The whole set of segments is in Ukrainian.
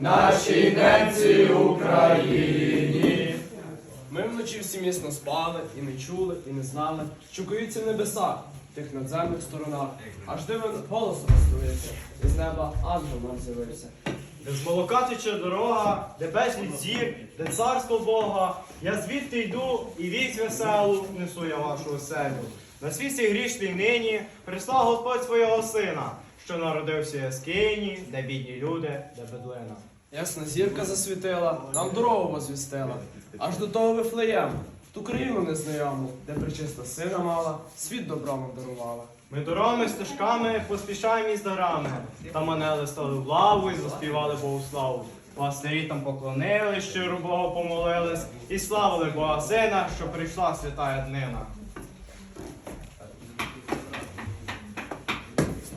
нашій ненці Україні. Ми вночі всі місно спали, і не чули, і не знали, що коїться небеса в тих надземних сторонах. Аж дивен голосом розстроївся, і з неба ангел нам з'явився. Де з дорога, де безліч зір, де царство Бога. Я звідти йду і вість веселу несу я вашу оселю. На світі грішний нині прислав Господь свого сина що народився в яскині, де бідні люди, де бедлина. Ясна зірка засвітила, нам дорогу возвістила, аж до того Вифлеєму, в ту країну незнайому, де причиста сина мала, світ добром дарувала. Ми дорогами стежками поспішаємо із дарами. Там анели стали в лаву і заспівали Богу славу. Пастирі там поклонились, щиро Богу помолились і славили Бога Сина, що прийшла святая днина.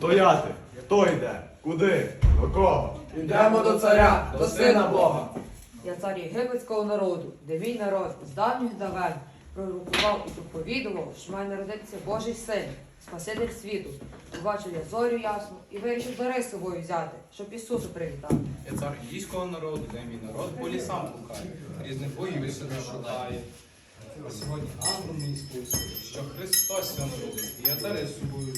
Стояти! Хто йде? Куди? До кого? Йдемо до царя, до сина Бога. Я цар єгипетського народу, де мій народ з давніх давен пророкував і проповідував, що має народитися Божий син, Спаситель світу. Побачив я зорю ясну і вирішив дари з собою взяти, щоб Ісусу привітати. Я цар індійського народу, де мій народ по лісам пукає, різних боїв собі шукає. Сьогодні ангел мені спустив, що Христос святий, і я дари з собою